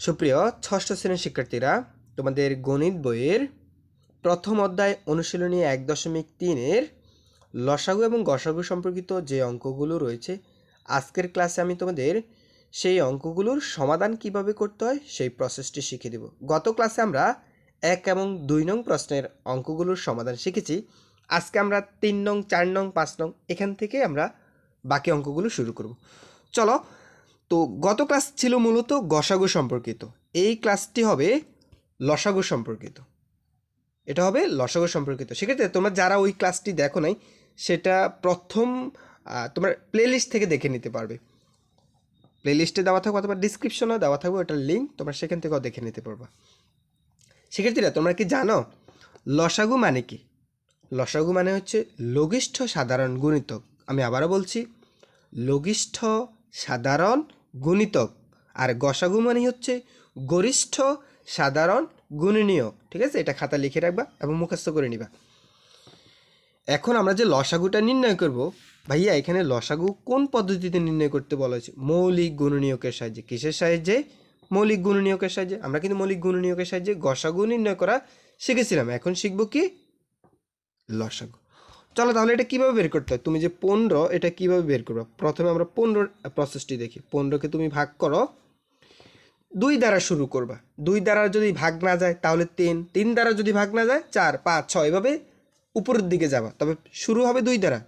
সুপ্রিয়, ষষ্ঠ শ্রেণির শিক্ষার্থীরা, তোমাদের গণিত বইয়ের প্রথম অধ্যায় অনুশীলনী এক দশমিক তিনের লসাগু এবং গসাগু সম্পর্কিত যে অঙ্কগুলো রয়েছে, আজকের ক্লাসে আমি তোমাদের সেই অঙ্কগুলোর সমাধান কীভাবে করতে হয় সেই প্রসেসটি শিখিয়ে দেব। গত ক্লাসে আমরা এক এবং দুই নং প্রশ্নের অঙ্কগুলোর সমাধান শিখেছি। আজকে আমরা তিন নং, চার নং, পাঁচ নং, এখান থেকে আমরা বাকি অঙ্কগুলো শুরু করব। চলো তো গত ক্লাস ছিল মূলত গসাগু সম্পর্কিত। এই ক্লাসটি হবে লসাগু সম্পর্কিত। এটা হবে লসাগু সম্পর্কিত। সেক্ষেত্রে তোমরা যারা ওই ক্লাসটি দেখো নাই, সেটা প্রথম তোমার প্লেলিস্ট থেকে দেখে নিতে পারবে। প্লেলিস্টে দেওয়া থাকবে অথবা ডিসক্রিপশনেও দেওয়া থাকবে, ওটার লিঙ্ক তোমরা সেখান থেকেও দেখে নিতে পারবা। শিক্ষার্থীরা তোমরা কি জানো, লসাগু মানে কি? লসাগু মানে হচ্ছে লঘিষ্ঠ সাধারণ গুণিতক। আমি আবারও বলছি, লঘিষ্ঠ সাধারণ গুণিতক। আর গসাগু মানে হচ্ছে গরিষ্ঠ, সাধারণ, গুণনীয়। ঠিক আছে? এটা খাতা লিখে রাখবা এবং মুখস্থ করে নিবা। এখন আমরা যে লসাগুটা নির্ণয় করব, ভাইয়া, এখানে লসাগু কোন পদ্ধতিতে নির্ণয় করতে বলা হয়েছে? মৌলিক গুণনীয়কের সাহায্যে। কিসের সাহায্যে? মৌলিক গুণনীয়কের সাহায্যে। আমরা কিন্তু মৌলিক গুণনীয়কের সাহায্যে গসাগু নির্ণয় করা শিখেছিলাম। এখন শিখব কি? লসাগু। চলো তাহলে এটা কীভাবে বের করতে হয়? তুমি যে পনেরো, এটা কীভাবে বের করবে? প্রথমে আমরা পনেরোর প্রসেসটি দেখি। পনেরোকে তুমি ভাগ করো। দুই দ্বারা শুরু করবা। দুই দ্বারা যদি ভাগ না যায়, তাহলে তিন। তিন দ্বারা যদি ভাগ না যায়, চার, পাঁচ, ছয়। এভাবে উপরের দিকে যাবা। তবে শুরু হবে দুই দ্বারা।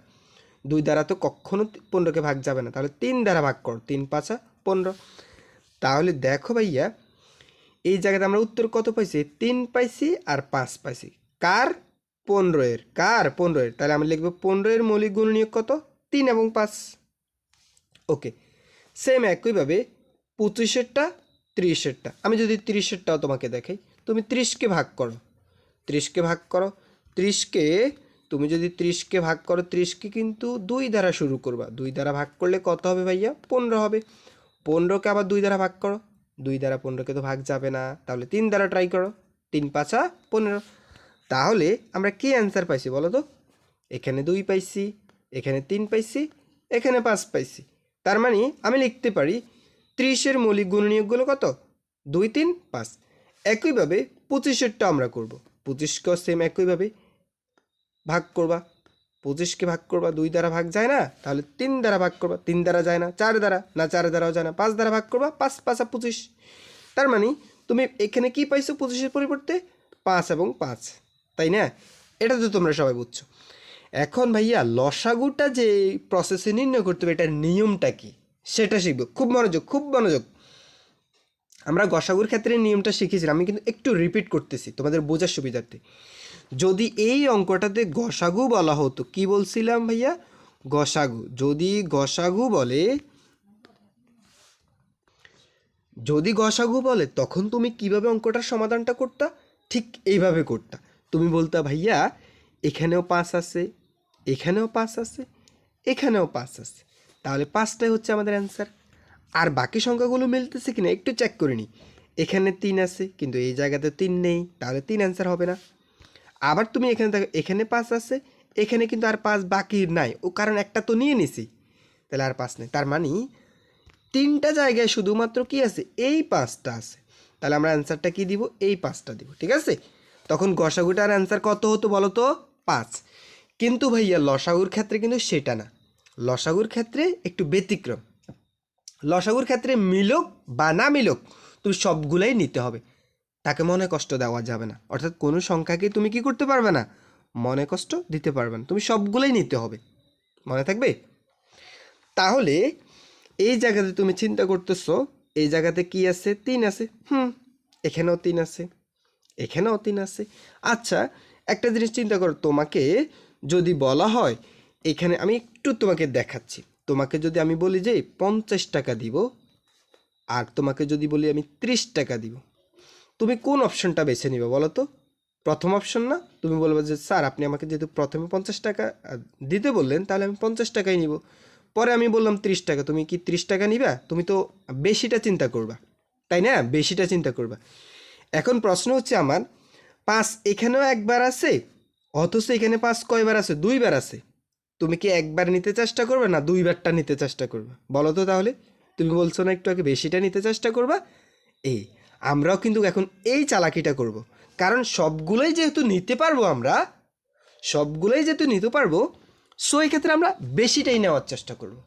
দুই দ্বারা তো কখনো পনেরোকে ভাগ যাবে না। তাহলে তিন দ্বারা ভাগ করো। তিন, পাঁচা পনেরো। তাহলে দেখো ভাইয়া, এই জায়গাতে আমরা উত্তর কত পাইছি? তিন পাইছি আর পাঁচ পাইছি। কার? পনেরো এর। কার পনেরো এর? তাহলে আমি লিখব পনেরো এর মৌলিক গুণনীয়ক কত? তিন এবং পাঁচ। ওকে। সেম একইভাবে পঁচিশেরটা, ত্রিশেরটা। আমি যদি ত্রিশেরটাও তোমাকে দেখাই, তুমি ত্রিশকে ভাগ করো। ত্রিশকে ভাগ করো। ত্রিশকে, তুমি যদি ত্রিশকে ভাগ করো, ত্রিশকে কিন্তু দুই দ্বারা শুরু করবা। দুই দ্বারা ভাগ করলে কত হবে ভাইয়া? পনেরো হবে। পনেরোকে আবার দুই দ্বারা ভাগ করো। দুই দ্বারা পনেরোকে তো ভাগ যাবে না। তাহলে তিন দ্বারা ট্রাই করো। তিন পাঁচা পনেরো। তাহলে আমরা কি অ্যান্সার পাইছি বলো তো? এখানে দুই পাইছি, এখানে তিন পাইছি, এখানে পাঁচ পাইছি। তার মানে আমি লিখতে পারি ত্রিশের মৌলিক গুণনীয়কগুলো কত? দুই, তিন, পাঁচ। একইভাবে পঁচিশেরটা আমরা করব। পঁচিশকেও সেম একইভাবে ভাগ করবা। পঁচিশকে ভাগ করবা, দুই দ্বারা ভাগ যায় না? তাহলে তিন দ্বারা ভাগ করবা। তিন দ্বারা যায় না, চার দ্বারা, না চার দ্বারাও যায় না, পাঁচ দ্বারা ভাগ করবা, পাঁচ, পাঁচা পঁচিশ। তার মানে তুমি এখানে কি পাইছো পঁচিশের পরিবর্তে? পাঁচ এবং পাঁচ। তাই না? এটা তো তোমরা সবাই বুঝছ। এখন ভাইয়া, লসাগুটা যে প্রসেসে নির্ণয় করতে হবে, এটার নিয়মটা কি? সেটা শিখব। খুব মনোযোগ খুব মনোযোগ। আমরা গসাগুর ক্ষেত্রে নিয়মটা শিখেছিলাম, আমি কিন্তু একটু রিপিট করতেছি তোমাদের বোঝার সুবিধার্থে। যদি এই অঙ্কটাতে গসাগু বলা হতো, কি বলছিলাম ভাইয়া? গসাগু। যদি গসাগু বলে, যদি গসাগু বলে, তখন তুমি কীভাবে অঙ্কটার সমাধানটা করতা? ঠিক এইভাবে করতা। তুমি বলতা, ভাইয়া, এখানেও পাঁচ আছে, এখানেও পাঁচ আছে, এখানেও পাঁচ আছে। তাহলে পাঁচটাই হচ্ছে আমাদের অ্যান্সার আর বাকি সংখ্যাগুলো মিলতেছে কিনা একটু চেক করে নিই এখানে তিন আছে, কিন্তু এই জায়গাতে তিন নেই, তাহলে তিন অ্যান্সার হবে না। আবার তুমি এখানে দেখো, এখানে পাঁচ আছে, এখানে কিন্তু আর পাঁচ বাকি নাই। ও কারণ একটা তো নিয়ে নিছি। তাহলে আর পাঁচ নেই। তার মানে তিনটা জায়গায় শুধুমাত্র কি আছে? এই পাঁচটা আছে। তাহলে আমরা অ্যান্সারটা কি দিব? এই পাঁচটা দিব, ঠিক আছে? তখন গসাগুটার অ্যান্সার কত হতো বলো তো? পাঁচ। কিন্তু ভাইয়া, লসাগুর ক্ষেত্রে কিন্তু সেটা না। লসাগুর ক্ষেত্রে একটু ব্যতিক্রম। লসাগুর ক্ষেত্রে মিলক বা না মিলক, তুমি সবগুলাই নিতে হবে। তাকে মনে কষ্ট দেওয়া যাবে না। অর্থাৎ কোনো সংখ্যাকে তুমি কি করতে পারবে না? মনে কষ্ট দিতে পারবে না। তুমি সবগুলোই নিতে হবে। মনে থাকবে? তাহলে এই জায়গাতে তুমি চিন্তা করতেছো, এই জায়গাতে কি আছে? তিন আছে। হুম, এখানেও তিন আছে। এখানেও তিন আছে। আচ্ছা একটা জিনিস চিন্তা করো, তোমাকে যদি বলা হয়, এখানে আমি একটু তোমাকে দেখাচ্ছি। তোমাকে যদি আমি বলি যে পঞ্চাশ টাকা দিব, আর তোমাকে যদি বলি আমি ত্রিশ টাকা দিব, তুমি কোন অপশনটা বেছে নিবে বলো তো? প্রথম অপশন না? তুমি বলবে যে, স্যার, আপনি আমাকে যেহেতু প্রথমে পঞ্চাশ টাকা দিতে বললেন, তাহলে আমি পঞ্চাশ টাকাই নিব। পরে আমি বললাম ত্রিশ টাকা, তুমি কি ত্রিশ টাকা নিবা? তুমি তো বেশিটা চিন্তা করবা। তাই না? বেশিটা চিন্তা করবা। এখন প্রশ্ন হচ্ছে আমার পাঁচ এখানেও একবার আছে, অথচ এখানে পাঁচ কয়বার আছে? দুইবার আছে। তুমি কি একবার নিতে চেষ্টা করবে না দুইবারটা নিতে চেষ্টা করবে? বলো তো তাহলে। তুমি বলছো না একটু আগে বেশিটা নিতে চেষ্টা করবা? এই, আমরাও কিন্তু এখন এই চালাকিটা করব। কারণ সবগুলোই যেহেতু নিতে পারব আমরা, সবগুলোই যেহেতু নিতে পারব সো এই ক্ষেত্রে আমরা বেশিটাই নেওয়ার চেষ্টা করব।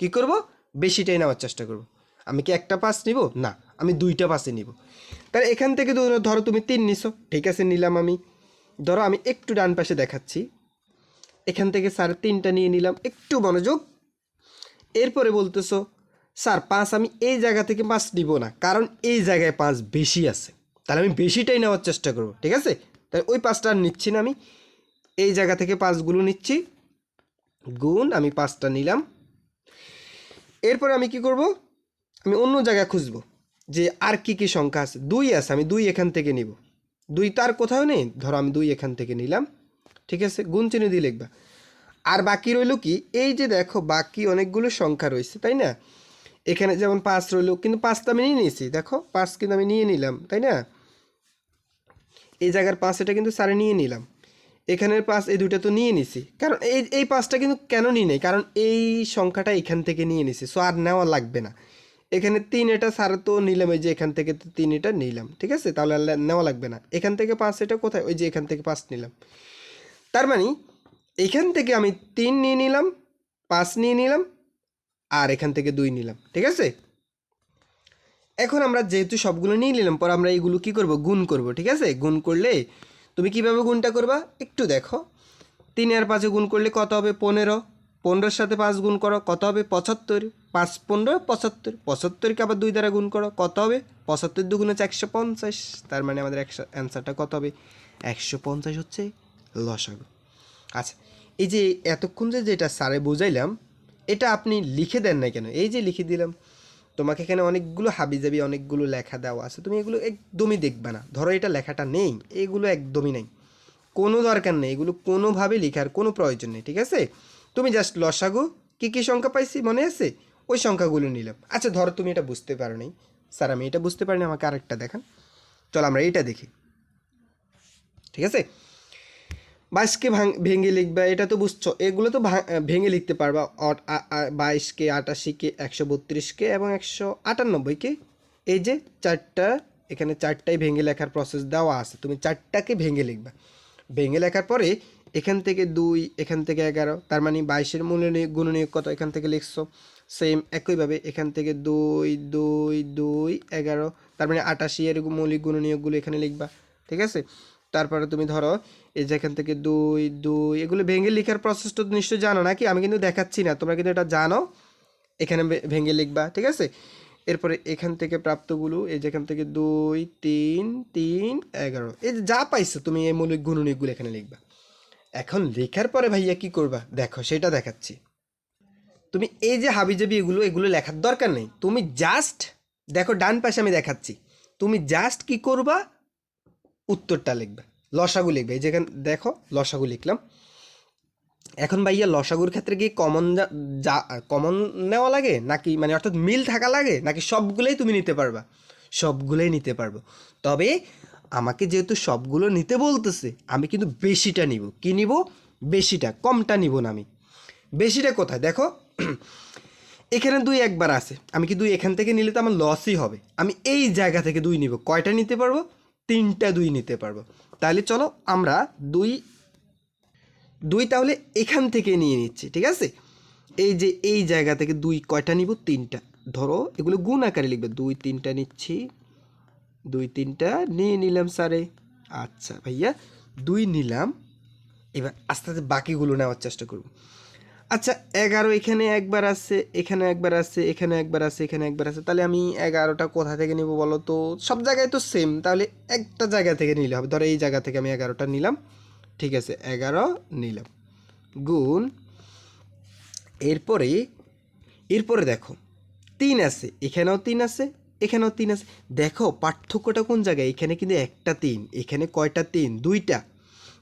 কি করব? বেশিটাই নেওয়ার চেষ্টা করব। আমি কি একটা পাস নিব? না, আমি দুইটা পাসে নিব। তাহলে এখান থেকে ধরো তুমি তিন নিছো, ঠিক আছে, নিলাম আমি। ধরো আমি একটু ডান পাশে দেখাচ্ছি। এখান থেকে স্যার তিনটা নিয়ে নিলাম, একটু মনোযোগ। এরপরে বলতেছো, স্যার, পাঁচ আমি এই জায়গা থেকে পাঁচ নিব না, কারণ এই জায়গায় পাঁচ বেশি আছে। তাহলে আমি বেশিটাই নেওয়ার চেষ্টা করব, ঠিক আছে? তাহলে ওই পাঁচটা আর নিচ্ছি না আমি। এই জায়গা থেকে পাঁচগুলো নিচ্ছি। গুণ, আমি পাঁচটা নিলাম। এরপরে আমি কি করব? আমি অন্য জায়গায় খুঁজবো। যে আর কি কি সংখ্যা আছে? দুই আছে, আমি দুই এখান থেকে নিব। দুই তার কোথাও নেই? ধরো আমি দুই এখান থেকে নিলাম। ঠিক আছে? গুণ চিহ্ন দিয়ে লিখবা। আর বাকি রইল কি? এই যে দেখো, বাকি অনেকগুলো সংখ্যা রয়েছে, তাই না? এখানে যেমন পাঁচ রইল, কিন্তু পাঁচটা আমি নিয়ে নিয়েছি, দেখো? পাঁচ কিন্তু আমি নিয়ে নিলাম, তাই না? এই জায়গার পাঁচ এটা কিন্তু সারে নিয়ে নিলাম। এখানের পাঁচ এই দুইটা তো নিয়ে নিছি। কারণ এই এই পাঁচটা কিন্তু কেন নিয়ে নেই? কারণ এই সংখ্যাটা এখান থেকে নিয়ে নিছি সো আর নেওয়া লাগবে না। এখানে তিন এটা সার তো নিলাম, এই যে এখান থেকে তো তিন এটা নিলাম, ঠিক আছে? তাহলে নেওয়া লাগবে না। এখান থেকে পাঁচ, এটা কোথায়? ওই যে এখান থেকে পাঁচ নিলাম। তার মানে এখান থেকে আমি তিন নিয়ে নিলাম, পাঁচ নিয়ে নিলাম, আর এখান থেকে দুই নিলাম, ঠিক আছে? এখন আমরা যেহেতু সবগুলো নিয়ে নিলাম, পর আমরা এইগুলো কি করব? গুণ করব, ঠিক আছে? গুণ করলে তুমি কীভাবে গুণটা করবা? একটু দেখো। তিন আর পাঁচে গুণ করলে কত হবে? পনেরো। পনেরোর সাথে পাঁচ গুণ করো, কত হবে? পঁচাত্তর। পাঁচ পনেরো, পঁচাত্তর। পঁচাত্তরকে আবার দুই দ্বারা গুণ করো, কত হবে? পঁচাত্তর দুগুণ হচ্ছে একশো পঞ্চাশ। তার মানে আমাদের একশো অ্যান্সারটা কত হবে? একশো পঞ্চাশ হচ্ছে লসাগু। আচ্ছা এই যে এতক্ষণ যে যেটা স্যারে বোঝাইলাম, এটা আপনি লিখে দেন না কেন? এই যে লিখে দিলাম, তোমাকে এখানে অনেকগুলো হাবিজাবি, অনেকগুলো লেখা দেওয়া আছে। তুমি এগুলো একদমই দেখবে না। ধরো এটা লেখাটা নেই, এগুলো একদমই নেই। কোনো দরকার নেই, এগুলো কোনোভাবে লেখার কোনো প্রয়োজন নেই, ঠিক আছে? তুমি জাস্ট লসাগু, কী কী সংখ্যা পাইছি মনে আছে? ওই সংখ্যাগুলো নিলাম। আচ্ছা ধরো তুমি এটা বুঝতে পারো নাই। স্যার, আমি এটা বুঝতে পারিনি আমাকে আরেকটা দেখান। চলো আমরা এটা দেখি। ঠিক আছে? বাইশকে ভাঙ- লিখবা, এটা তো বুঝছ, এগুলো তো ভেঙে লিখতে পারবা। বাইশকে আটাশিকে একশো বত্রিশকে এবং একশো আটানব্বইকে এই যে চারটা, এখানে চারটাই ভেঙে লেখার প্রসেস দেওয়া আছে। তুমি চারটাকে ভেঙে লিখবা। ভেঙে লেখার পরে এখান থেকে দুই, এখান থেকে এগারো, তার মানে বাইশের মূল্য গুণনীয়ক কত এখান থেকে লিখছো? সেম একইভাবে এখান থেকে দুই দুই দুই, এগারো, তার মানে আটাশি এর মৌলিক গুণনীয়কগুলো এখানে লিখবা, ঠিক আছে? তারপরে তুমি ধরো, এই যে এখান থেকে দুই দুই, এগুলো ভেঙে লেখার প্রসেসটা নিশ্চয়ই জানো নাকি? আমি কিন্তু দেখাচ্ছি না, তোমরা কিন্তু এটা জানো, এখানে ভেঙে লিখবা, ঠিক আছে? এরপরে এখান থেকে প্রাপ্তগুলো, এই যে এখান থেকে দুই, তিন তিন, এগারো, এই যে যা পাইছো তুমি এই মৌলিক গুণনীয়কগুলো এখানে লিখবা। এখন লেখার পরে ভাইয়া কি করবা? দেখো, সেটা দেখাচ্ছি। তুমি এই যে হাবিজাবি এগুলো এগুলো লেখার দরকার নেই। তুমি জাস্ট দেখো, ডান পাশে আমি দেখাচ্ছি। তুমি জাস্ট কি করবা? উত্তরটা লিখবে। লসাগু লিখবে। এই যেখানে দেখো, লসাগু লিখলাম। এখন ভাইয়া লসাগুর ক্ষেত্রে কি কমন যা কমন নেওয়া লাগে? নাকি মানে অর্থাৎ মিল থাকা লাগে? নাকি সবগুলোই তুমি নিতে পারবা? সবগুলোই নিতে পারব। তবে আমাকে যেহেতু সবগুলো নিতে বলতেছে, আমি কিন্তু বেশিটা নিব। কি নিব? বেশিটা, কমটা নিব না আমি। বেশিটা কোথায়? দেখো, এখানে দুই একবার আছে। আমি কি দুই এখান থেকে নিলে তো আমার লসই হবে। আমি এই জায়গা থেকে দুই নিব। কয়টা নিতে পারব? তিনটা দুই নিতে পারব। তাহলে চলো আমরা দুই দুই তাহলে এখান থেকে নিয়ে নিচ্ছি, ঠিক আছে? এই যে এই জায়গা থেকে দুই কয়টা নিব? তিনটা। ধরো, এগুলো গুণ আকারে লিখবে। দুই, তিনটা নিচ্ছি। দুই তিনটা নিয়ে নিলাম স্যারে। আচ্ছা ভাইয়া, দুই নিলাম। এবার আস্তে আস্তে বাকিগুলো নেওয়ার চেষ্টা করব আচ্ছা এগারো এখানে একবার আছে, এখানে একবার আছে, এখানে একবার আছে, এখানে একবার আছে। তাহলে আমি এগারোটা কোথা থেকে নিব বলো তো? সব জায়গায় তো সেম তাহলে একটা জায়গা থেকে নিলে হবে। ধরো এই জায়গা থেকে আমি এগারোটা নিলাম। ঠিক আছে, এগারো নিলাম। গুণ, এরপরে এরপরে দেখো, তিন আছে, এখানেও তিন আছে এখানেও তিন আছে। দেখো, পার্থক্যটা কোন জায়গায়? এখানে কিন্তু একটা তিন, এখানে কয়টা তিন? দুইটা।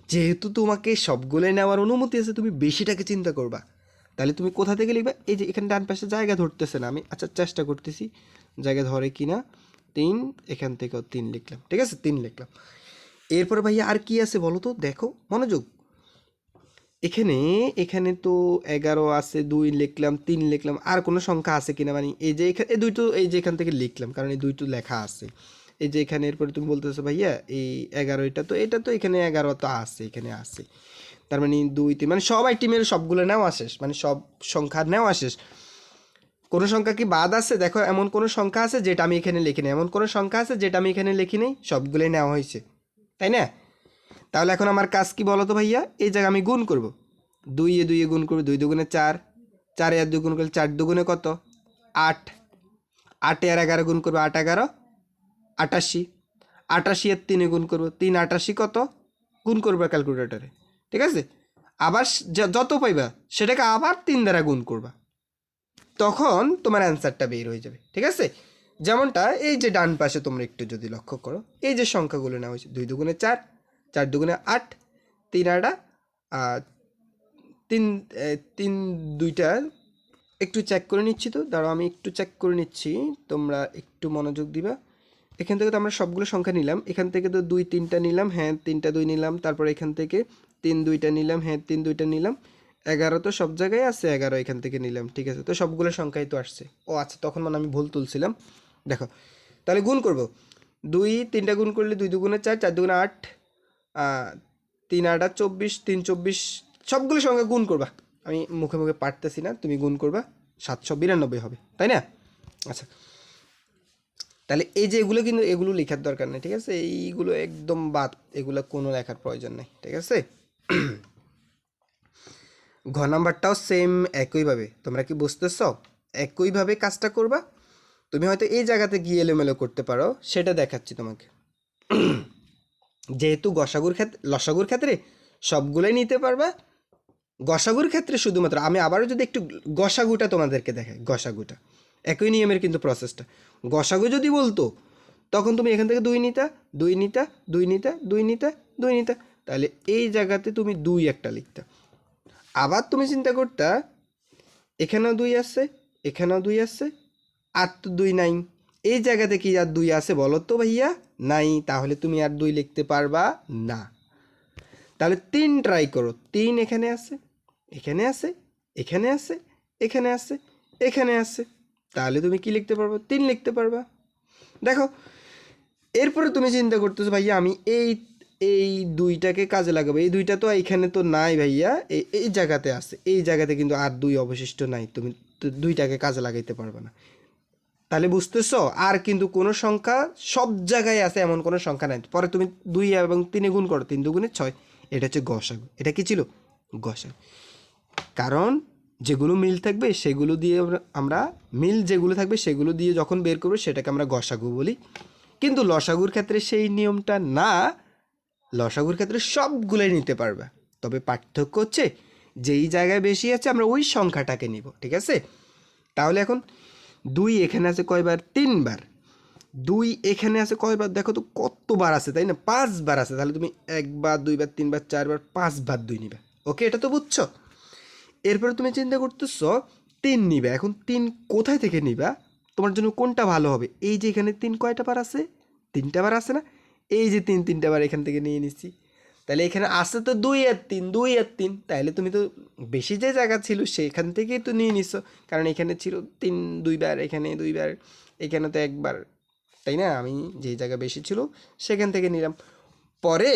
যেহেতু তোমাকে সবগুলো নেওয়ার অনুমতি আছে, তুমি বেশিটাকে চিন্তা করবা। তাহলে তুমি কোথা থেকে লিখবে? এই যে এখানে ডান পাশে জায়গা ধরতেছে না, আমি আচ্ছা চেষ্টা করতেছি জায়গা ধরে কি না তিন, এখান থেকেও তিন লিখলাম, ঠিক আছে? তিন লিখলাম। এরপরে ভাইয়া আর কি আছে বলো তো? দেখো, মনোযোগ। এখানে এখানে তো এগারো আছে, দুই লিখলাম, তিন লিখলাম, আর কোনো সংখ্যা আছে কিনা মানে এই যে এখানে এই দুইটো, এই যে এখান থেকে লিখলাম, কারণ এই দুইটো লেখা আছে। এই যে এখানে এরপরে তুমি বলতেছো, ভাইয়া, এই এগারো এটা তো এটা তো এখানে এগারো তো আছে, এখানে আছে। তার মানে দুই তিন মানে সব আইটেমের সবগুলো নেওয়া শেষ মানে সব সংখ্যা নেওয়া শেষ। কোনো সংখ্যা কি বাদ আছে? দেখো, এমন কোনো সংখ্যা আছে যেটা আমি এখানে লিখিনি, এমন কোনো সংখ্যা আছে যেটা আমি এখানে লিখি নেই সবগুলোই নেওয়া হয়েছে। তাই না? তাহলে এখন আমার কাজ কি বলো তো ভাইয়া? এই জায়গায় আমি গুণ করব। দুই এ দুই এ গুণ করব, দুই দুগুণে চার। চারে আর দুই গুণ করলে চার দুগুণে কত? আট। আটে আর এগারো গুণ করব, আট এগারো। আটাশি। আটাশি আর তিনে গুণ করব, তিন আটাশি কত? গুণ করব ক্যালকুলেটারে ঠিক আছে? আবার যত পাইবা, সেটাকে আবার তিন দ্বারা গুণ করবা। তখন তোমার অ্যান্সারটা বের হয়ে যাবে, ঠিক আছে? যেমনটা এই যে ডান পাশে তোমরা একটু যদি লক্ষ্য করো, এই যে সংখ্যাগুলো নেওয়া হয়েছে, দুই দুগুণে চার চার দুগুণে আট, তিন আটা তিন তিন দুইটা একটু চেক করে নিচ্ছি তো। দাঁড়াও, আমি একটু চেক করে নিচ্ছি, তোমরা একটু মনোযোগ দিবা। এখান থেকে তো আমরা সবগুলো সংখ্যা নিলাম। এখান থেকে তো দুই, তিনটা নিলাম হ্যাঁ তিনটা দুই নিলাম। তারপর এখান থেকে তিন, দুইটা নিলাম হ্যাঁ তিন, দুইটা নিলাম। এগারো তো সব জায়গায় আছে, এগারো এখান থেকে নিলাম, ঠিক আছে? তো সবগুলো সংখ্যাই তো আসছে। ও আচ্ছা তখন মানে আমি ভুল তুলছিলাম। দেখো, তাহলে গুণ করব। দুই, তিনটা গুণ করলে দুই দুগুণে চার চার দুগুণে আট তিন আটা, চব্বিশ, তিন চব্বিশ, সবগুলো সংখ্যা গুণ করবা। আমি মুখে মুখে পারতেছি না, তুমি গুণ করবা, সাতশো বিরানব্বই হবে, তাই না? আচ্ছা। তাহলে এই যে এগুলো কিন্তু এগুলো লেখার দরকার নেই, ঠিক আছে? এইগুলো একদম বাদ, এগুলো কোনো লেখার প্রয়োজন নেই, ঠিক আছে? ঘ নাম্বারটাও সেম একইভাবে, তোমরা কি বুঝতেছ? একইভাবে কাজটা করবা, তুমি হয়তো এই জায়গাতে গিয়ে এলোমেলো করতে পারো, সেটা দেখাচ্ছি তোমাকে। যেহেতু গসাগুর ক্ষেত্রে, লসাগুর ক্ষেত্রে সবগুলোই নিতে পারবা। গসাগুর ক্ষেত্রে শুধুমাত্র আমি আবারও যদি একটু গসাগুটা তোমাদেরকে দেখাই, গসাগুটা। একই নিয়মের কিন্তু প্রসেসটা গসাগু যদি বলতো, তখন তুমি এখান থেকে দুই নিতা দুই নিতা দুই নিতা দুই নিতা দুই নিতা। তাহলে এই জায়গাতে তুমি দুই একটা লিখতা। আবার তুমি চিন্তা করতা, এখানেও দুই আছে, এখানেও দুই আছে, আর তো দুই নাই। এই জায়গাতে কি আর দুই আছে বলো তো ভাইয়া? নাই, তাহলে তুমি আর দুই লিখতে পারবা না। তাহলে তিন ট্রাই করো। তিন এখানে আছে এখানে আছে এখানে আছে এখানে আছে এখানে আছে। তাহলে তুমি কি লিখতে পারবে? তিন লিখতে পারবা। দেখো, এরপরে তুমি চিন্তা করতেছো ভাইয়া, আমি এই এই দুইটাকে কাজে লাগাবো। এই দুইটা তো এখানে তো নাই ভাইয়া এই জায়গাতে আছে। এই জায়গাতে কিন্তু আর দুই অবশিষ্ট নাই। তুমি দুইটাকে কাজে লাগাইতে পারবে না। তাহলে বুঝতেছো? আর কিন্তু কোনো সংখ্যা সব জায়গায় আছে, এমন কোনো সংখ্যা নাই। পরে তুমি দুই এবং তিনে গুণ করো, তিন দুগুণে ছয়। এটা হচ্ছে গসাগু এটা কি ছিল? গসাগু কারণ যেগুলো মিল থাকবে, সেগুলো দিয়ে আমরা- মিল যেগুলো থাকবে, সেগুলো দিয়ে যখন বের করব, সেটাকে আমরা গসাগু বলি। কিন্তু লসাগুর ক্ষেত্রে সেই নিয়মটা না। লসাগুর ক্ষেত্রে সবগুলোই নিতে পারবে। তবে পার্থক্য হচ্ছে, যেই জায়গায় বেশি আছে, আমরা ওই সংখ্যাটাকে নিব, ঠিক আছে? তাহলে এখন দুই এখানে আছে কয়বার? তিনবার। দুই এখানে আছে কয়বার? দেখো তো কতবার আছে, তাই না? পাঁচবার আছে, তাহলে তুমি একবার, দুইবার, তিনবার, চারবার, পাঁচবার দুই নিবে। ওকে, এটা তো বুঝছ? এরপরে তুমি চিন্তা করতেছ, তিন নিবে। এখন তিন কোথায় থেকে নিবা? তোমার জন্য কোনটা ভালো হবে? এই যে এখানে তিন কয়টা বার আছে? তিনটা বার আছে না? এই যে তিন, তিনটা বার এখান থেকে নিয়ে নিচ্ছি। তাহলে এখানে আসছে তো দুই আর তিন, দুই আর তিন। তাহলে তুমি তো বেশি যে জায়গা ছিল সেখান থেকেই তো নিয়ে নিছো। কারণ এখানে ছিল তিন, দুইবার, এখানে দুইবার, এখানে তো একবার। তাই না? আমি যেই জায়গা বেশি ছিল সেখান থেকে নিলাম। পরে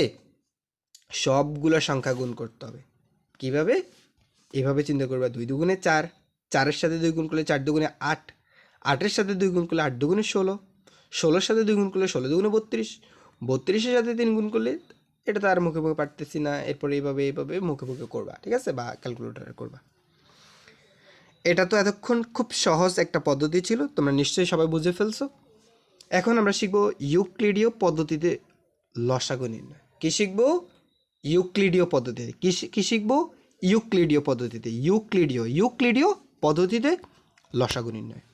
সবগুলো সংখ্যা গুণ করতে হবে। কীভাবে? এভাবে চিন্তা করবে। দুই দুগুণে চার, চারের সাথে দুই গুণ করলে চার দুগুণে আট, আটের সাথে দুই গুণ করলে আট দুগুণে ষোলো, ষোলোর সাথে দুই গুণ করলে ষোলো দুগুণে বত্রিশ, বত্রিশের সাথে তিন গুণ করলে এটা তো আর মুখে মুখে পারতেছি না, এরপরে এইভাবে এইভাবে মুখে মুখে করবা, ঠিক আছে? বা ক্যালকুলেটারে করবা। এটা তো এতক্ষণ খুব সহজ একটা পদ্ধতি ছিল, তোমরা নিশ্চয়ই সবাই বুঝে ফেলছো। এখন আমরা শিখব ইউক্লিডীয় পদ্ধতিতে লসাগু নির্ণয়। কী শিখব? ইউক্লিডীয় পদ্ধতিতে। কী কী শিখব? ইউক্লিডীয় পদ্ধতিতে। ইউক্লিডীয় ইউক্লিডীয় পদ্ধতিতে লসাগু নির্ণয়।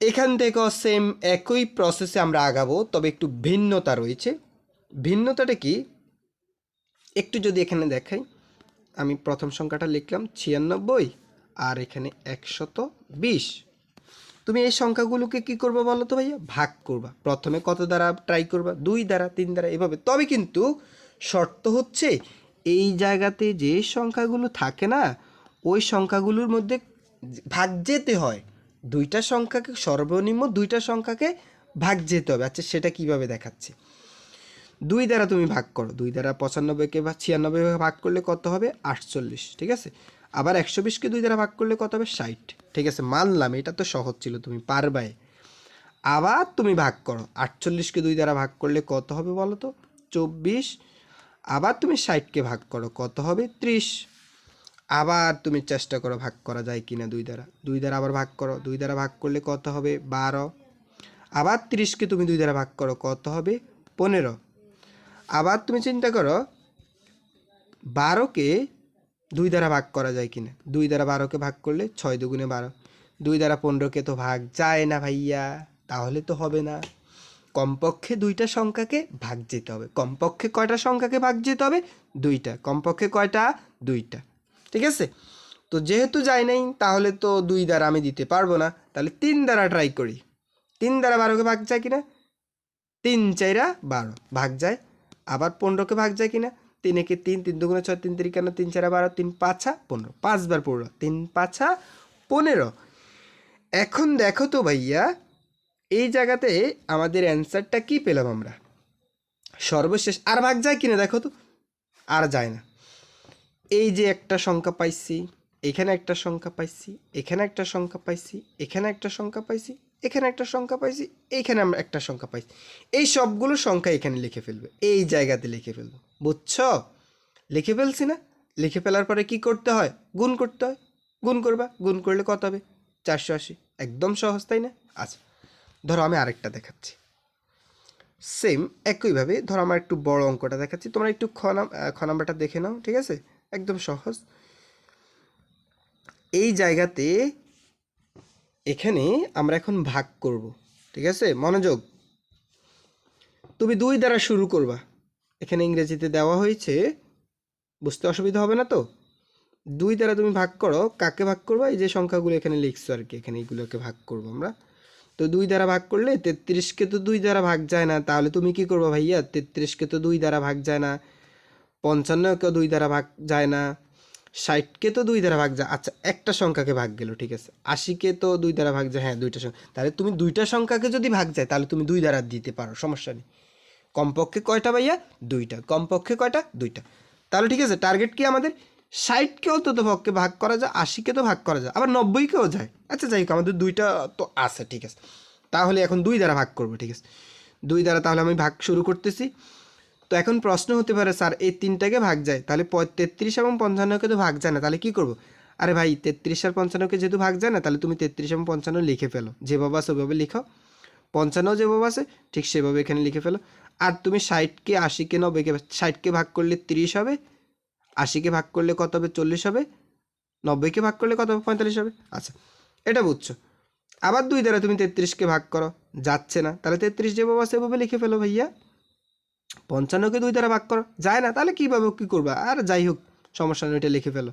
এখান থেকেও সেম একই প্রসেসে আমরা আগাবো, তবে একটু ভিন্নতা রয়েছে। ভিন্নতাটা কি? একটু যদি এখানে দেখাই, আমি প্রথম সংখ্যাটা লিখলাম ছিয়ানব্বই আর এখানে একশত বিশ। তুমি এই সংখ্যাগুলোকে কি করবে বলো তো ভাইয়া? ভাগ করবা। প্রথমে কত দ্বারা ট্রাই করবা? দুই দ্বারা, তিন দ্বারা, এভাবে। তবে কিন্তু শর্ত হচ্ছে, এই জায়গাতে যে সংখ্যাগুলো থাকে না, ওই সংখ্যাগুলোর মধ্যে ভাগ যেতে হয়। দুইটা সংখ্যাকে সর্বনিম্ন দুইটা সংখ্যাকে ভাগ যেতে হবে। আচ্ছা সেটা কীভাবে দেখাচ্ছি? দুই দ্বারা তুমি ভাগ করো। দুই দ্বারা পঁচানব্বইকে বা ছিয়ানব্বই ভাগ করলে কত হবে? আটচল্লিশ, ঠিক আছে? আবার একশো বিশকে দুই দ্বারা ভাগ করলে কত হবে? ষাট, ঠিক আছে? মানলাম, এটা তো সহজ ছিল, তুমি পারবাই। আবার তুমি ভাগ করো, আটচল্লিশকে দুই দ্বারা ভাগ করলে কত হবে বলো তো? চব্বিশ। আবার তুমি ষাটকে ভাগ করো, কত হবে? ত্রিশ। আবার তুমি চেষ্টা করো ভাগ করা যায় কি না দুই দ্বারা। দুই দ্বারা আবার ভাগ করো, দুই দ্বারা ভাগ করলে কত হবে? বারো। আবার তিরিশকে তুমি দুই দ্বারা ভাগ করো, কত হবে? পনেরো। আবার তুমি চিন্তা করো বারোকে দুই দ্বারা ভাগ করা যায় কিনা? দুই দ্বারা বারোকে ভাগ করলে ছয় দুগুণে বারো। দুই দ্বারা পনেরোকে তো ভাগ যায় না ভাইয়া, তাহলে তো হবে না। কমপক্ষে দুইটা সংখ্যাকে ভাগ যেতে হবে। কমপক্ষে কয়টা সংখ্যাকে ভাগ যেতে হবে? দুইটা। কমপক্ষে কয়টা? দুইটা। ঠিক আছে? তো যেহেতু যায় নাই, তাহলে তো দুই দ্বারা আমি দিতে পারব না। তাহলে তিন দ্বারা ট্রাই করি। তিন দ্বারা বারোকে ভাগ যায় কিনা? তিন চাইরা বারো। ভাগ যায় আবার পনেরোকে ভাগ যায় কিনা? তিন একে তিন তিন দুগুণে ছয়, তিন তিরিকান্ন তিন চারা বারো, তিন পাঁচা পনেরো। পাঁচবার পনেরো তিন পাঁচা পনেরো। এখন দেখো তো ভাইয়া, এই জায়গাতে আমাদের অ্যান্সারটা কি পেলাম আমরা? সর্বশেষ, আর ভাগ যায় কিনা দেখো তো? আর যায় না। এই যে একটা সংখ্যা পাইছি, এখানে একটা সংখ্যা পাইছি, এখানে একটা সংখ্যা পাইছি, এখানে একটা সংখ্যা পাইছি এখানে একটা সংখ্যা পাইছি, এইখানে আমরা একটা সংখ্যা পাইছি। এই সবগুলো সংখ্যা এখানে লিখে ফেলবে, এই জায়গাতে লিখে ফেলব। বুঝছ? লিখে ফেলছি না? লিখে ফেলার পরে কি করতে হয়? গুণ করতে হয়। গুণ করবা, গুণ করলে কত হবে? চারশো আশি। একদম সহজ, তাই না? আচ্ছা ধরো আমি আরেকটা দেখাচ্ছি। সেম একইভাবে, ধরো আমার একটু বড় অঙ্কটা দেখাচ্ছি। তোমরা একটু খ নাম- খ নাম্বারটা দেখে নাও, ঠিক আছে? একদম সহজ। এই জায়গাতে এখানে আমরা এখন ভাগ করব, ঠিক আছে? মনোযোগ। তুমি দুই দ্বারা শুরু করবা। এখানে ইংরেজিতে দেওয়া হয়েছে, বুঝতে অসুবিধা হবে না তো? দুই দ্বারা তুমি ভাগ করো, কাকে ভাগ করবা? এই যে সংখ্যাগুলো এখানে লিখছো আর কি, এখানে এইগুলোকে ভাগ করব আমরা। তো দুই দ্বারা ভাগ করলে তেত্রিশকে তো দুই দ্বারা ভাগ যায় না, তাহলে তুমি কি করবে ভাইয়া? তেত্রিশকে তো দুই দ্বারা ভাগ যায় না পঞ্চান্নকে দুই দ্বারা ভাগ যায় না ষাটকে তো দুই দ্বারা ভাগ যায় আচ্ছা একটা সংখ্যাকে ভাগ গেল, ঠিক আছে। আশিকে তো দুই দ্বারা ভাগ যায় হ্যাঁ দুইটা সংখ্যা। তাহলে তুমি দুইটা সংখ্যাকে যদি ভাগ যায়, তাহলে তুমি দুই দ্বারা দিতে পারো, সমস্যা নেই। কমপক্ষে কয়টা ভাইয়া? দুইটা। কমপক্ষে কয়টা? দুইটা। তাহলে ঠিক আছে টার্গেট কি আমাদের? ষাটকে অন্তত পক্ষে ভাগ করা যায়, আশিকে তো ভাগ করা যায়, আবার নব্বইকেও যায়। আচ্ছা যাই হোক, আমাদের দুইটা তো আছে, ঠিক আছে। তাহলে এখন দুই দ্বারা ভাগ করব, ঠিক আছে। দুই দ্বারা তাহলে আমি ভাগ শুরু করতেছি। তো এখন প্রশ্ন হতে পারে, স্যার, এই তিনটাকে ভাগ যায়, তাহলে তেত্রিশ এবং পঞ্চান্নকে তো ভাগ যায় না, তাহলে কি করব? আরে ভাই, তেত্রিশ আর পঞ্চান্নকে যেহেতু ভাগ যায় না, তাহলে তুমি তেত্রিশ এবং পঞ্চান্ন লিখে ফেলো, যেভাবে আছে ওইভাবে লিখো। পঞ্চান্ন যেভাবে আছে, ঠিক সেভাবে এখানে লিখে ফেলো। আর তুমি ষাটকে, আশিকে, নব্বইকে, ষাটকে ভাগ করলে তিরিশ হবে, আশিকে ভাগ করলে কত হবে? চল্লিশ হবে, নব্বইকে ভাগ করলে কত হবে? পঁয়তাল্লিশ হবে। আচ্ছা এটা বুঝছ। আবার দুই দ্বারা তুমি তেত্রিশকে ভাগ করো, যাচ্ছে না, তাহলে তেত্রিশ যেভাবে আছে সেভাবে লিখে ফেলো ভাইয়া। পঞ্চান্নকে দুই দ্বারা ভাগ করো। যায় না, তাহলে কীভাবে কী করবা? আর যাই হোক, সমস্যা নেই এটা লিখে ফেলো।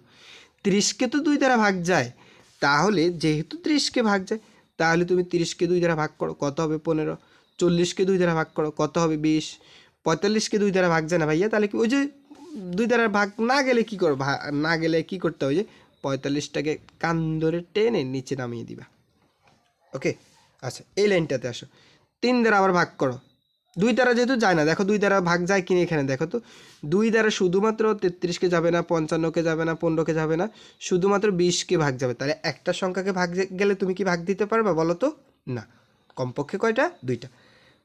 ত্রিশকে তো দুই দ্বারা ভাগ যায়। তাহলে যেহেতু ত্রিশকে ভাগ যায়, তাহলে তুমি তিরিশকে দুই দ্বারা ভাগ করো। কত হবে? পনেরো। চল্লিশকে দুই দ্বারা ভাগ করো, কত হবে? বিশ। পঁয়তাল্লিশকে দুই দ্বারা ভাগ যায় না ভাইয়া? তাহলে কি ওই যে দুই দ্বারা ভাগ না গেলে কী করো? না গেলে কি করতে হয় যে পঁয়তাল্লিশটাকে কান ধরে টেনে নিচে নামিয়ে দিবা। ওকে? আচ্ছা এই লাইনটাতে আসো। তিন দ্বারা আবার ভাগ করো। দুই দ্বারা যেহেতু যায় না, দেখো দুই দ্বারা ভাগ যায় কিনা এখানে, দেখো তো। দুই দ্বারা শুধুমাত্র তেত্রিশকে যাবে না, পঞ্চান্নকে যাবে না, পনেরোকে যাবে না, শুধুমাত্র বিশকে ভাগ যাবে। তাহলে একটা সংখ্যাকে ভাগ গেলে তুমি কি ভাগ দিতে পারবা বলো তো? না। কমপক্ষে কয়টা? দুইটা।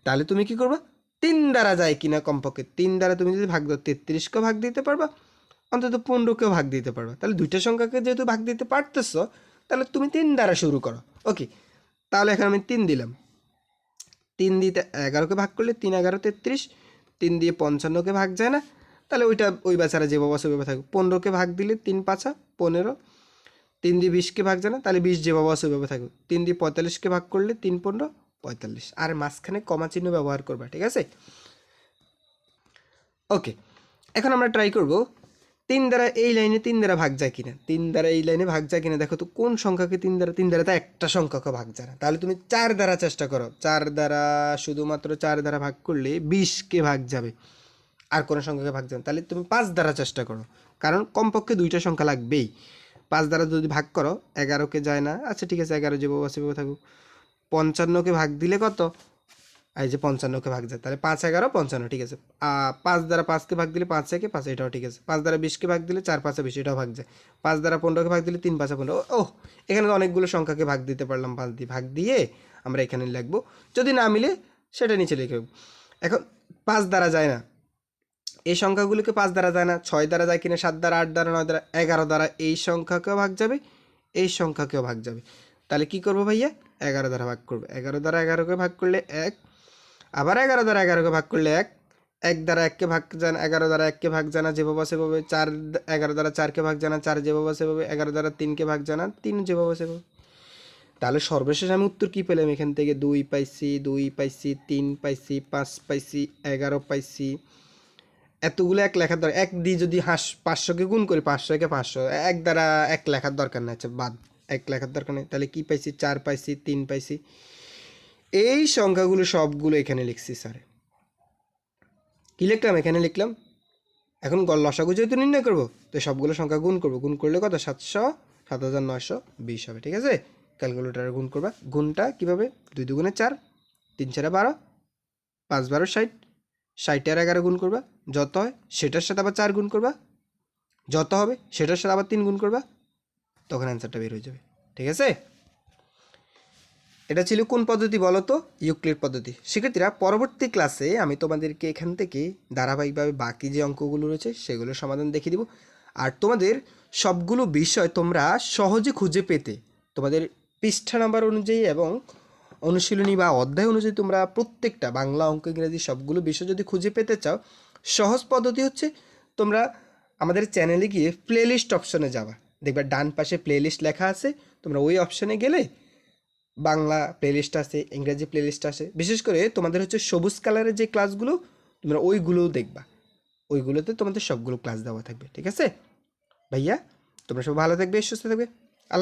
তাহলে তুমি কি করবা? তিন দ্বারা যায় কিনা কমপক্ষে। তিন দ্বারা তুমি যদি ভাগ দাও তেত্রিশকে ভাগ দিতে পারবা, অন্তত পনেরোকেও ভাগ দিতে পারবা। তাহলে দুইটা সংখ্যাকে যেহেতু ভাগ দিতে পারতেছো, তাহলে তুমি তিন দ্বারা শুরু করো। ওকে। তাহলে এখন আমি তিন দিলাম। তিন দিতে এগারোকে ভাগ করলে তিন, এগারো, তেত্রিশ। তিন দিয়ে পঞ্চান্নকে ভাগ যায় না। তাহলে ওইটা, ওই বেচারা যে বাবা সেভাবে থাকবে পনেরোকে ভাগ দিলে তিন পাঁচা, পনেরো। তিন দিয়ে বিশকে ভাগ যায় না, তাহলে বিশ যে বাবা সেভাবে থাকবে তিন দিয়ে পঁয়তাল্লিশকে ভাগ করলে তিন, পনেরো, পঁয়তাল্লিশ। আর মাঝখানে কমা চিহ্ন ব্যবহার করবা, ঠিক আছে? ওকে, এখন আমরা ট্রাই করব তিন দ্বারা এই লাইনে তিন দ্বারা ভাগ যায় কিনা? তিন দ্বারা এই লাইনে ভাগ যায় কিনা? দেখো তো, কোন সংখ্যাকে তিন দ্বারা তিন দ্বারা তো একটা সংখ্যাকে ভাগ যায় না। তাহলে তুমি চার দ্বারা চেষ্টা করো। চার দ্বারা শুধুমাত্র চার দ্বারা ভাগ করলে বিশকে ভাগ যাবে। আর কোনো সংখ্যাকে ভাগ যাবে তাহলে তুমি পাঁচ দ্বারা চেষ্টা করো। কারণ কমপক্ষে দুইটা সংখ্যা লাগবেই। পাঁচ দ্বারা যদি ভাগ করো, এগারোকে যায় না। আচ্ছা ঠিক আছে, এগারো যেভাবে সেভাবে থাকুক। পঞ্চান্নকে ভাগ দিলে কত? এই যে পঞ্চান্নকে ভাগ যায়, তাহলে পাঁচ এগারো, পঞ্চান্ন, ঠিক আছে। পাঁচ দ্বারা পাঁচকে ভাগ দিলে পাঁচ একে, পাঁচ এটাও ঠিক আছে। পাঁচ দ্বারা বিশকে ভাগ দিলে চার, পাঁচে বিশ, এটাও ভাগ যায়। পাঁচ দ্বারা পনেরোকে ভাগ দিলে তিন, পাঁচে পনেরো। ও এখানে অনেকগুলো সংখ্যাকে ভাগ দিতে পারলাম পাঁচ দিয়ে ভাগ দিয়ে আমরা এখানে লিখব। যদি না মিলে, সেটা নিচে লিখে। এখন পাঁচ দ্বারা যায় না। এই সংখ্যাগুলোকে পাঁচ দ্বারা যায় না। ছয় দ্বারা যায় কিনা, সাত দ্বারা, আট দ্বারা, নয় দ্বারা, এগারো দ্বারা, এই সংখ্যাকেও ভাগ যাবে, এই সংখ্যাকেও ভাগ যাবে। তাহলে কি করব ভাইয়া? এগারো দ্বারা ভাগ করব। এগারো দ্বারা এগারোকে ভাগ করলে এক আবার এগারো দ্বারা এগারোকে ভাগ করলে এক। এক দ্বারা এককে ভাগ জানা, এগারো দ্বারা এককে ভাগ জানা যেভাবে সেভাবে চার এগারো দ্বারা চারকে ভাগ জানা, চার যেভাবে সেভাবে এগারো দ্বারা তিনকে ভাগ জানা, তিন যেভাবে সেভাবে তাহলে সর্বশেষ আমি উত্তর কী পেলাম এখান থেকে? দুই পাইছি দুই পাইছি, তিন পাইছি, পাঁচ পাইছি, এগারো পাইছি। এতগুলো এক লেখার দরকার। এক দিয়ে যদি হাঁস পাঁচশোকে গুণ করি পাঁচশো পাঁচশোকে পাঁচশো। এক দ্বারা এক লেখার দরকার নেই আচ্ছা বাদ। এক লেখার দরকার নেই। তাহলে কী পাইছি? চার পাইছি, তিন পাইছি। এই সংখ্যাগুলো সবগুলো এখানে লিখছি, স্যার। কি লিখলাম? এখানে লিখলাম, এখন লসাগু যেহেতু নির্ণয় করব, তো সবগুলো সংখ্যা গুণ করব। গুণ করলে কত? সাতশো, সাত হাজার নয়শো, বিশ হবে, ঠিক আছে? ক্যালকুলেটারে গুণ করবা। গুণটা কীভাবে? দুই দুগুণে চার, তিন চারে বারো, পাঁচ বারো ষাট ষাট আর এগারো গুণ করবা। যত হয়, সেটার সাথে আবার চার গুণ করবা। যত হবে, সেটার সাথে আবার তিন গুণ করবা। তখন অ্যান্সারটা বের হয়ে যাবে, ঠিক আছে? এটা ছিল কোন পদ্ধতি বলো তো? ইউক্লিড পদ্ধতি। শিক্ষার্থীরা, পরবর্তী ক্লাসে আমি তোমাদেরকে এখান থেকে ধারাবাহিকভাবে বাকি যে অঙ্কগুলো রয়েছে, সেগুলোর সমাধান দেখিয়ে দিব। আর তোমাদের সবগুলো বিষয় তোমরা সহজে খুঁজে পেতে, তোমাদের পৃষ্ঠা নাম্বার অনুযায়ী এবং অনুশীলনী বা অধ্যায় অনুযায়ী তোমরা প্রত্যেকটা বাংলা, অঙ্ক, ইংরেজি সবগুলো বিষয় যদি খুঁজে পেতে চাও, সহজ পদ্ধতি হচ্ছে তোমরা আমাদের চ্যানেলে গিয়ে প্লেলিস্ট অপশনে যাবা। দেখবা ডান পাশে প্লেলিস্ট লেখা আছে, তোমরা ওই অপশনে গেলে বাংলা প্লেলিস্ট আছে, ইংরেজি প্লেলিস্ট আছে। বিশেষ করে তোমাদের হচ্ছে সবুজ কালারের যে ক্লাসগুলো তোমরা ওইগুলোও দেখবা। ওইগুলোতে তোমাদের সবগুলো ক্লাস দেওয়া থাকবে, ঠিক আছে? ভাইয়া, তোমরা সব ভালো থাকবে, সুস্থ থাকবে।